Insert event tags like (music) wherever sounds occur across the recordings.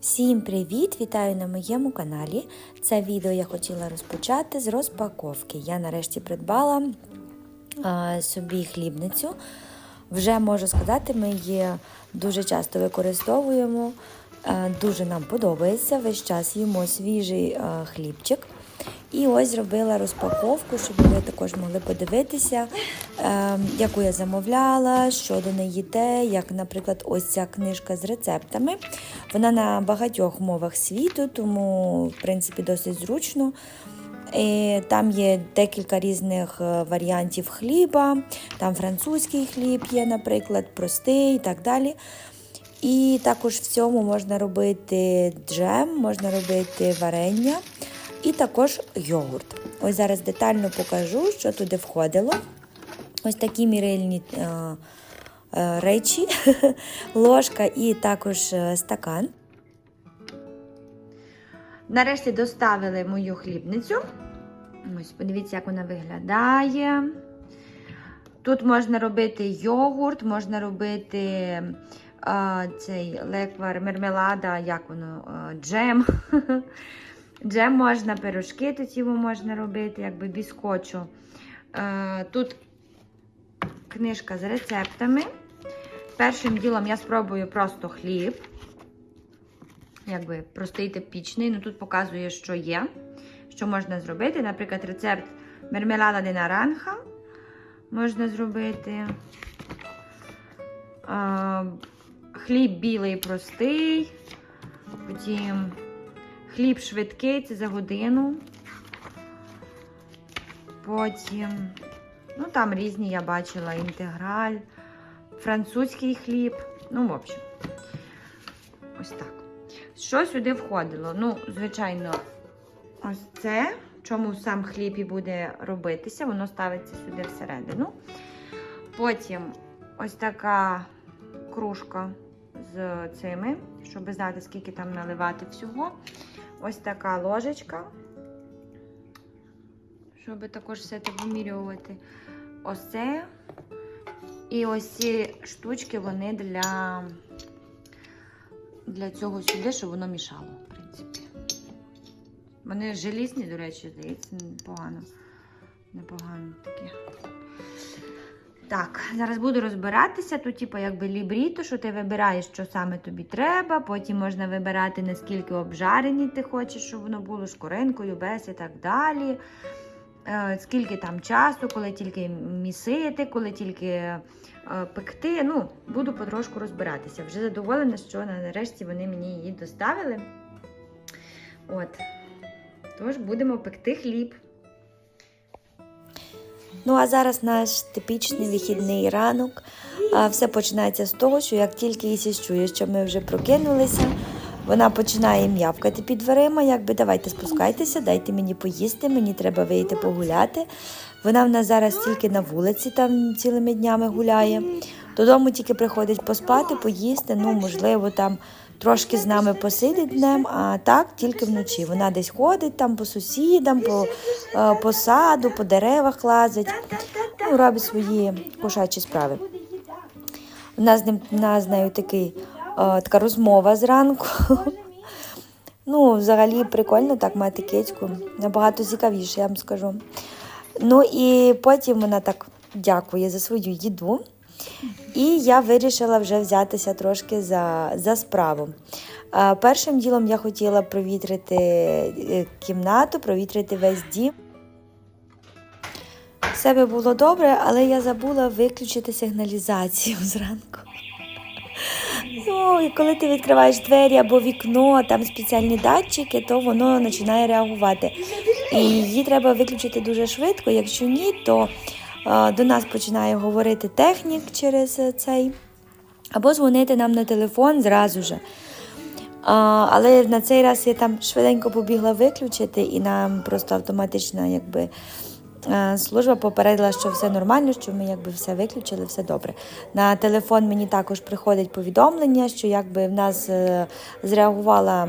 Всім привіт! Вітаю на моєму каналі. Це відео я хотіла розпочати з розпаковки. Я нарешті придбала а, собі хлібницю. Вже можу сказати, ми її дуже часто використовуємо. Е, Дуже нам подобається. Весь час їмо свіжий е, хлібчик. І ось зробила розпаковку, щоб ви також могли подивитися, е, яку я замовляла, що до неї йде, як, наприклад, ось ця книжка з рецептами. Вона на багатьох мовах світу, тому, в принципі, досить зручно. І там є декілька різних е, варіантів хліба, там французький хліб є, наприклад, простий і так далі. І також в цьому можна робити джем, можна робити варення і також йогурт. Ось зараз детально покажу, що туди входило. Ось такі мірильні е, е, речі, (laughs) ложка і також е, стакан. Нарешті доставили мою хлібницю. Ось, подивіться, як вона виглядає. Тут можна робити йогурт, можна робити а, цей леквар, мермелада, як воно, а, джем. (laughs) Джем можна, пирожки його можна робити, якби біскочу. Е, тут книжка з рецептами. Першим ділом я спробую просто хліб. Якби простий типічний. Ну тут показує, що є, що можна зробити. Наприклад, рецепт мермелада де наранха можна зробити. А, хліб білий простий. Потім хліб швидкий, це за годину. Потім, ну там різні я бачила інтеграль, французький хліб. Ну, в общем, ось так. Що сюди входило? Ну, звичайно, ось це, чому сам хліб і буде робитися, воно ставиться сюди всередину. Потім ось така кружка з цими, щоб знати, скільки там наливати всього. Ось така ложечка, щоб також все це вимірювати. Ось це. І ось ці штучки, вони для, для цього сюди, щоб воно мішало, в принципі. Вони желізні, до речі, здається, непогано. Непогано такі. Так, зараз буду розбиратися. Тут, типу, якби лібріто, що ти вибираєш, що саме тобі треба. Потім можна вибирати, наскільки обжарені ти хочеш, щоб воно було з коринкою, без і так далі. Е, Скільки там часу, коли тільки місити, коли тільки е, пекти. Ну, буду потрошку розбиратися. Вже задоволена, що нарешті вони мені її доставили. От. Тож будемо пекти хліб. Ну, а зараз наш типічний вихідний ранок. Все починається з того, що як тільки Ісіс чує, що ми вже прокинулися, вона починає м'явкати під дверима, якби давайте спускайтеся, дайте мені поїсти, мені треба вийти погуляти. Вона в нас зараз тільки на вулиці, там цілими днями гуляє. Додому тільки приходить поспати, поїсти, ну, можливо, там трошки з нами посидить днем, а так тільки вночі. Вона десь ходить там по сусідам, по, е, по саду, по деревах лазить, ну, робить свої кошачі справи. У нас у нас з нею такий, е, така розмова зранку. (laughs) Ну, взагалі прикольно так мати кицьку. Набагато цікавіше, я вам скажу. Ну і потім вона так дякує за свою їду. І я вирішила вже взятися трошки за, за справу. Першим ділом я хотіла провітрити е, кімнату, провітрити весь дім. Все би було добре, але я забула виключити сигналізацію (laughs) зранку. Ну, і коли ти відкриваєш двері або вікно, там спеціальні датчики, то воно починає реагувати. І її треба виключити дуже швидко. Якщо ні, то до нас починає говорити технік через е, цей, або дзвонити нам на телефон зразу же. Але на цей раз я там швиденько побігла виключити, і нам просто автоматично якби. е, Служба попередила, що все нормально, що ми якби все виключили, все добре. На телефон мені також приходить повідомлення, що якби в нас е, зреагувала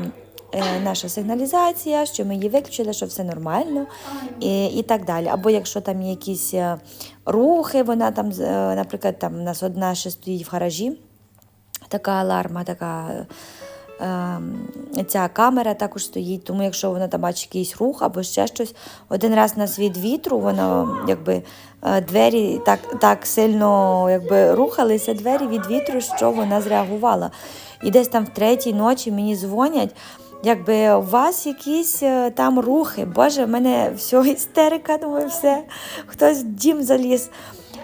наша сигналізація, що ми її виключили, що все нормально і, і так далі. Або якщо там є якісь е, рухи, вона там, е, наприклад, там у нас одна ще стоїть в гаражі, така аларма, така ем, ця камера також стоїть, тому якщо вона там бачить якийсь рух або ще щось, один раз на світ вітру, воно якби е, двері так, так сильно якби, рухалися двері від вітру, що вона зреагувала. І десь там в третій ночі мені дзвонять. Якби у вас якісь е, там рухи, Боже, в мене все (laughs) істерика, думаю, все, хтось в дім заліз.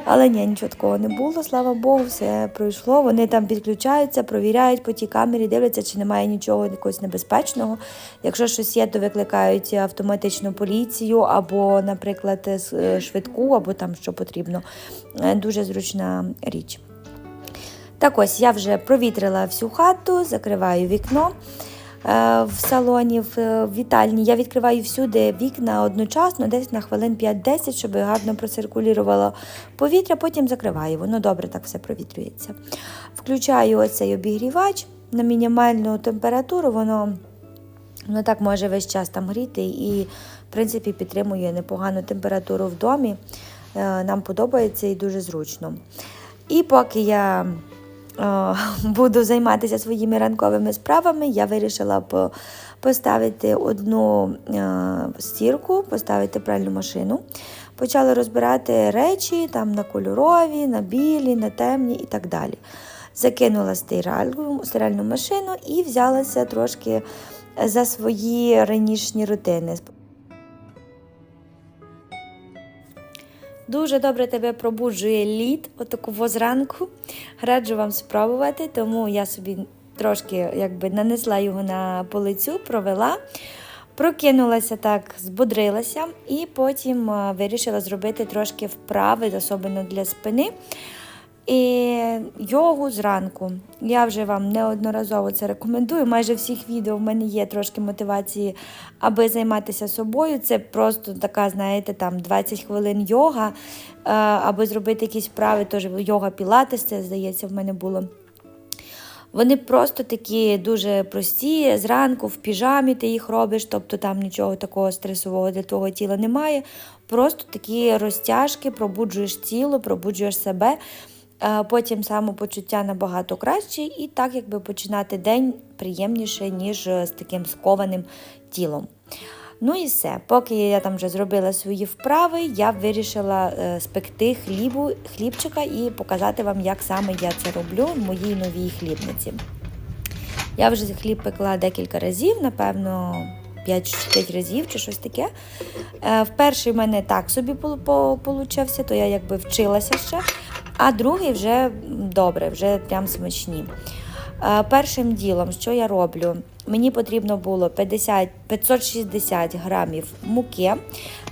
Але ні, нічого такого не було, слава Богу, все пройшло. Вони там підключаються, провіряють по тій камері, дивляться, чи немає нічого якогось небезпечного. Якщо щось є, то викликають автоматичну поліцію або, наприклад, е, швидку, або там що потрібно. Е, Дуже зручна річ. Так ось я вже провітрила всю хату, закриваю вікно е, в салоні, в е, вітальні. Я відкриваю всюди вікна одночасно, десь на хвилин 5-10, щоб гарно проциркулювало повітря, потім закриваю. Воно добре так все провітрюється. Включаю оцей обігрівач на мінімальну температуру, воно, воно так може весь час там гріти і, в принципі, підтримує непогану температуру в домі. Е, Нам подобається і дуже зручно. І поки я е, (laughs) буду займатися своїми ранковими справами, я вирішила поставити одну е, стірку, поставити пральну машину. Почала розбирати речі там на кольорові, на білі, на темні і так далі. Закинула стиральну, стиральну машину і взялася трошки за свої ранішні рутини. Дуже добре тебе пробуджує лід, отаку зранку. Раджу вам спробувати, тому я собі трошки якби нанесла його на полицю, провела. Прокинулася так, збудрилася, і потім вирішила зробити трошки вправи, особливо для спини. І йогу зранку. Я вже вам неодноразово це рекомендую. Майже всіх відео в мене є трошки мотивації, аби займатися собою. Це просто така, знаєте, там 20 хвилин йога, е, аби зробити якісь вправи, теж йога пілатес, це здається, в мене було. Вони просто такі дуже прості. Зранку в піжамі ти їх робиш, тобто там нічого такого стресового для твого тіла немає. Просто такі розтяжки, пробуджуєш тіло, пробуджуєш себе. Е, Потім самопочуття набагато краще, і так якби починати день приємніше, ніж е, з таким скованим тілом. Ну і все. Поки я там вже зробила свої вправи, я вирішила е, спекти хлібу, хлібчика і показати вам, як саме я це роблю в моїй новій хлібниці. Я вже хліб пекла декілька разів, напевно, 5-5 разів чи щось таке. Е, В мене так собі пол- то я якби вчилася ще, а другий вже добре, вже прям смачні. Е, Першим ділом, що я роблю? Мені потрібно було 50, 560 грамів муки.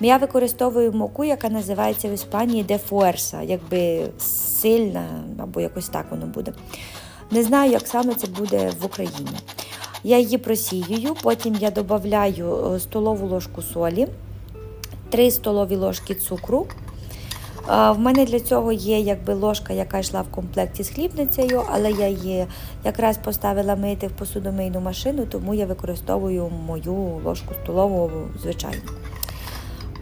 Я використовую муку, яка називається в Іспанії де фуерса, якби сильна, або якось так воно буде. Не знаю, як саме це буде в Україні. Я її просіюю, потім я додаю е, столову ложку солі, 3 столові ложки цукру. А, В мене для цього є якби ложка, яка йшла в комплекті з хлібницею, але я її якраз поставила мити в посудомийну машину, тому я використовую мою ложку столову звичайну.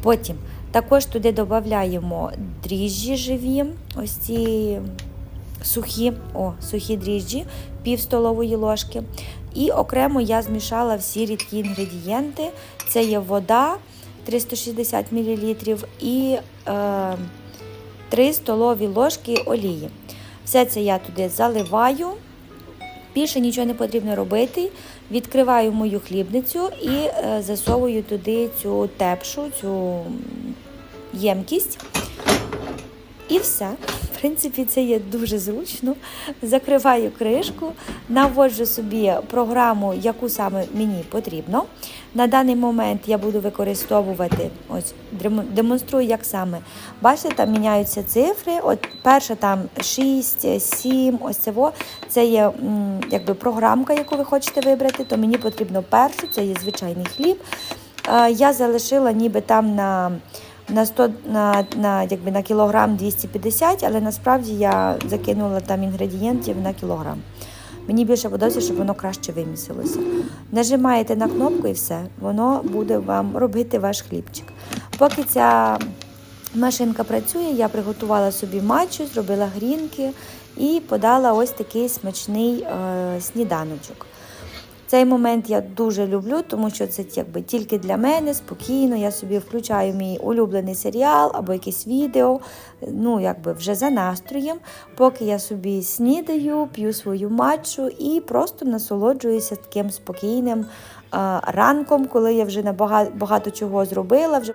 Потім також туди додаємо дріжджі живі, ось ці сухі, о, сухі дріжджі, пів столової ложки. І окремо я змішала всі рідкі інгредієнти. Це є вода 360 мл і е, 3 столові ложки олії. Все це я туди заливаю. Більше нічого не потрібно робити. Відкриваю мою хлібницю і е, засовую туди цю тепшу, цю ємкість. І все. В принципі, це є дуже зручно. Закриваю кришку, наводжу собі програму, яку саме мені потрібно. На даний момент я буду використовувати, ось демонструю, як саме. Бачите, там міняються цифри. От перша там 6, 7, ось це. Це є якби програмка, яку ви хочете вибрати, то мені потрібно першу, це є звичайний хліб. Е, Я залишила ніби там на на 100, на, на, якби на кілограм 250, але насправді я закинула там інгредієнтів на кілограм. Мені більше подобається, щоб воно краще вимісилося. Нажимаєте на кнопку і все, воно буде вам робити ваш хлібчик. Поки ця машинка працює, я приготувала собі матчу, зробила грінки і подала ось такий смачний е, сніданочок. Цей момент я дуже люблю, тому що це якби тільки для мене спокійно. Я собі включаю мій улюблений серіал або якесь відео, ну якби вже за настроєм, поки я собі снідаю, п'ю свою матчу і просто насолоджуюся таким спокійним ранком, коли я вже набагато багато чого зробила. Вже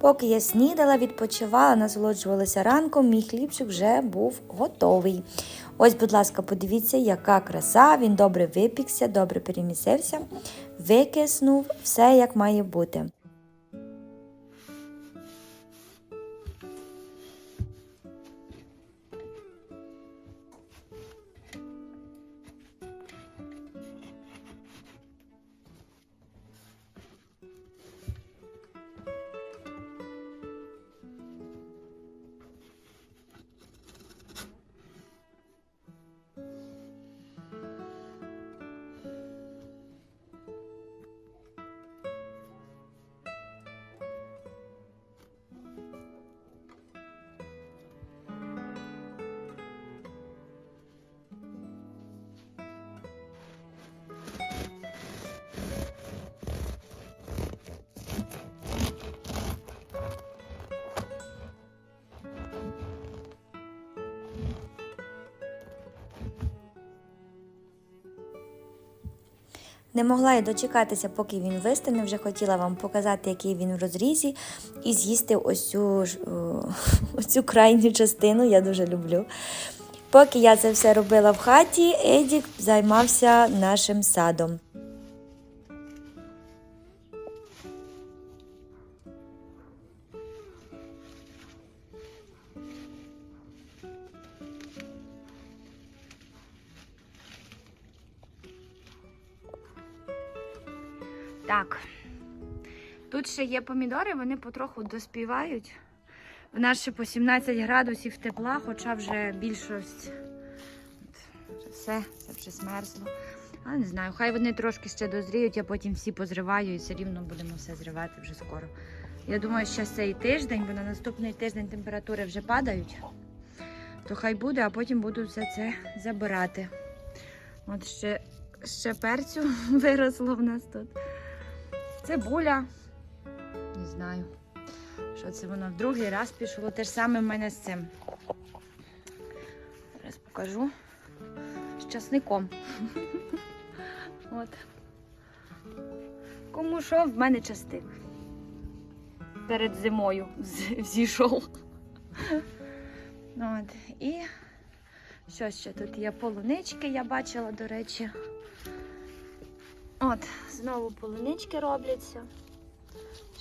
Поки я снідала, відпочивала, насолоджувалася ранком, мій хлібчик вже був готовий. Ось, будь ласка, подивіться, яка краса, він добре випікся, добре перемісився, викиснув, все як має бути. Не могла я дочекатися, поки він вистане. Вже хотіла вам показати, який він в розрізі, і з'їсти ось цю, (laughs) цю крайню частину, я дуже люблю. Поки я це все робила в хаті, Едік займався нашим садом. Так. Тут ще є помідори, вони потроху доспівають. В нас ще по 17 градусів тепла, хоча вже більшість все, це вже смерзло. Але не знаю, хай вони трошки ще дозріють, я потім всі позриваю і все рівно будемо все зривати вже скоро. Я думаю, що цей тиждень, бо на наступний тиждень температури вже падають, то хай буде, а потім буду все це забирати. От ще, ще перцю (laughs) виросло в нас тут. Цибуля. Не знаю, що це воно в другий раз пішло. Те ж саме в мене з цим. Зараз покажу. З часником. (laughs) От. Кому що, в мене частик. Перед зимою зійшов. От. І що ще тут є? Полунички, я бачила, до речі. От, знову полунички робляться.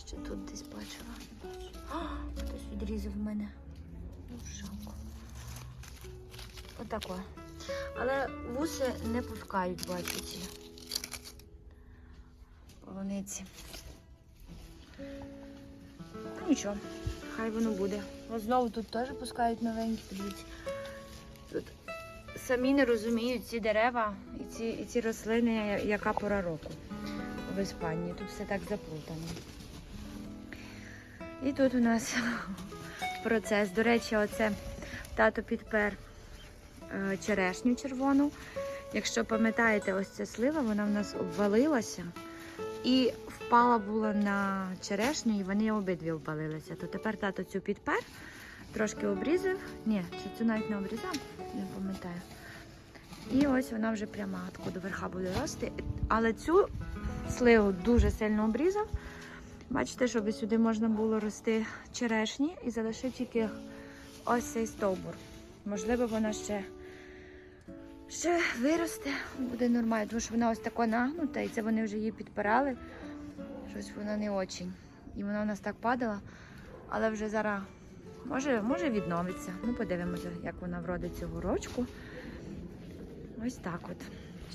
Ще тут десь бачила. Хтось відрізав мене. Ну, жалко. Отако. Але вуси не пускають, бачу ці полуниці. Ну нічого, хай воно буде. От знову тут теж пускають новенькі, подивіться. Тут самі не розуміють ці дерева і ці, і ці рослини, яка пора року в Іспанії. Тут все так заплутано. І тут у нас (laughs) процес. До речі, оце тато підпер е, черешню червону. Якщо пам'ятаєте, ось ця слива, вона в нас обвалилася і впала була на черешню, і вони обидві обвалилися. То тепер тато цю підпер, трошки обрізав. Ні, чи цю навіть не обрізав, не пам'ятаю. І ось вона вже пряма таку до верха буде рости. Але цю сливу дуже сильно обрізав. Бачите, щоб сюди можна було рости черешні і залишив тільки ось цей стовбур. Можливо, вона ще, ще виросте, буде нормально, тому що вона ось така нагнута, і це вони вже її підпирали. Щось вона не очень. І вона у нас так падала, але вже зараз може, може відновиться. Ну, подивимося, як вона вродить цього рочку. Ось так от.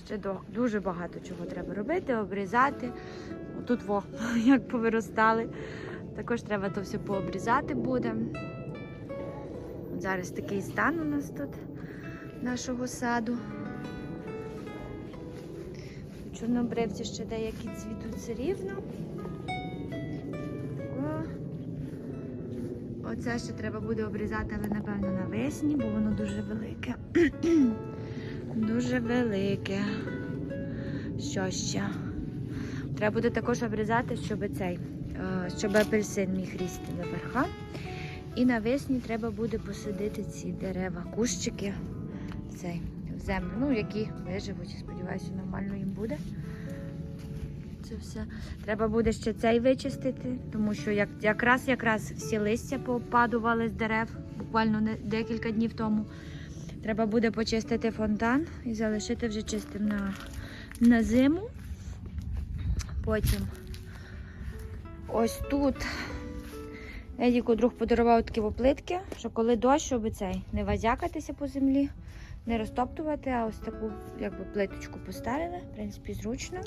Ще до, дуже багато чого треба робити, обрізати. Тут во, (laughs) як повиростали. Також треба то все пообрізати буде. От зараз такий стан у нас тут нашого саду. Чорнобривці ще деякі цвітуть рівно. Оце ще треба буде обрізати, але напевно навесні, бо воно дуже велике. (clears throat) дуже велике. Що ще? Треба буде також обрізати, щоб цей, е, щоб апельсин міг рісти до верха. І навесні треба буде посадити ці дерева, кущики цей, в землю, ну, які виживуть. Сподіваюся, нормально їм буде. Це все. Треба буде ще цей вичистити, тому що як, якраз якраз всі листя попадували з дерев буквально декілька днів тому. Треба буде почистити фонтан і залишити вже чистим на, на зиму. Потім ось тут Едіку друг подарував такі оплитки, що коли дощ, щоб цей не вазякатися по землі, не розтоптувати, а ось таку якби плиточку поставили. В принципі, зручно.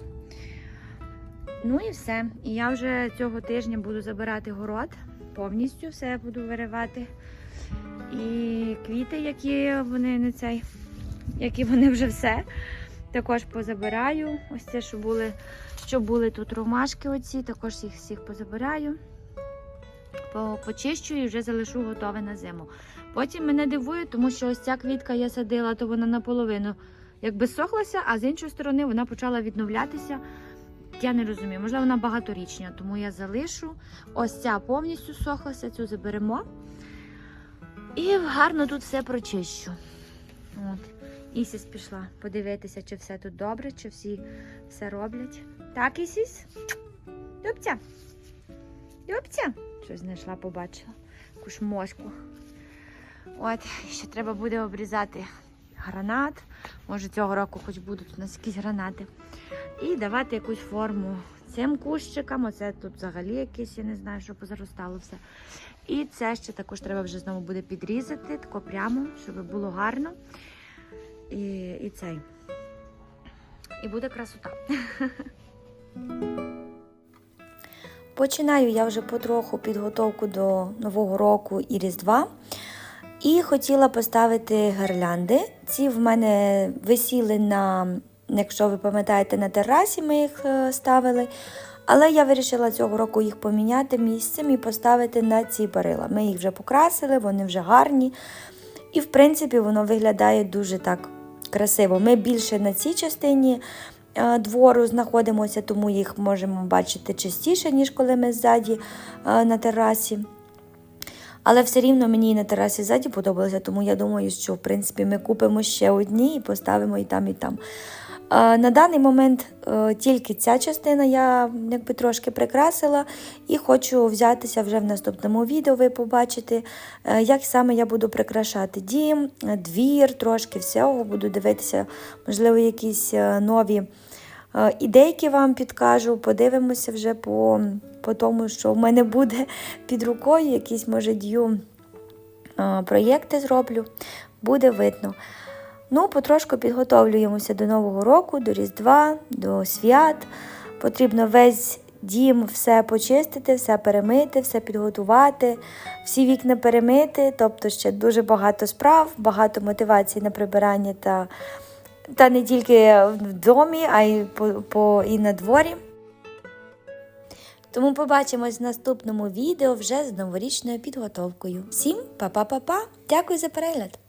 Ну і все. І я вже цього тижня буду забирати город, повністю все буду виривати. І квіти, які вони не цей, які вони вже все. Також позабираю. Ось це, що були, що були тут ромашки, оці, також їх всіх позабираю. По- Почищу і вже залишу готове на зиму. Потім мене дивує, тому що ось ця квітка я садила, то вона наполовину якби сохлася, а з іншої сторони вона почала відновлятися. Я не розумію, можливо, вона багаторічня, тому я залишу. Ось ця повністю сохлася, цю заберемо. І гарно тут все прочищу. От. Ісіс пішла подивитися, чи все тут добре, чи всі все роблять. Так, Ісіс? Любця? Любця? Щось знайшла, побачила. Якусь моську. От, ще треба буде обрізати гранат. Може, цього року хоч будуть у нас якісь гранати. І давати якусь форму цим кущикам. Оце тут взагалі якесь, я не знаю, що позаростало все. І це ще також треба вже знову буде підрізати, тако прямо, щоб було гарно. І, і цей. І буде красота. (laughs) Починаю я вже потроху підготовку до Нового року і Різдва. І хотіла поставити гирлянди. Ці в мене висіли на, якщо ви пам'ятаєте, на терасі ми їх е, ставили. Але я вирішила цього року їх поміняти місцем і поставити на ці барила. Ми їх вже покрасили, вони вже гарні. І, в принципі, воно виглядає дуже так красиво. Ми більше на цій частині е, двору знаходимося, тому їх можемо бачити частіше, ніж коли ми ззаді е, на терасі. Але все рівно мені і на терасі ззаді подобалося, тому я думаю, що в принципі ми купимо ще одні і поставимо і там, і там. На даний момент е, тільки ця частина я якби трошки прикрасила і хочу взятися вже в наступному відео. Ви побачите, е, як саме я буду прикрашати дім, е, двір, трошки всього. Буду дивитися, можливо, якісь нові ідейки вам підкажу. Подивимося вже по, по тому, що в мене буде під рукою, якісь, може, дію проєкти зроблю. Буде видно. Ну, потрошку підготовлюємося до Нового року, до Різдва, до свят. Потрібно весь дім все почистити, все перемити, все підготувати, всі вікна перемити. Тобто ще дуже багато справ, багато мотивацій на прибирання та, та не тільки в домі, а й по, по, і на дворі. Тому побачимось в наступному відео вже з новорічною підготовкою. Всім па-па-па-па! Дякую за перегляд!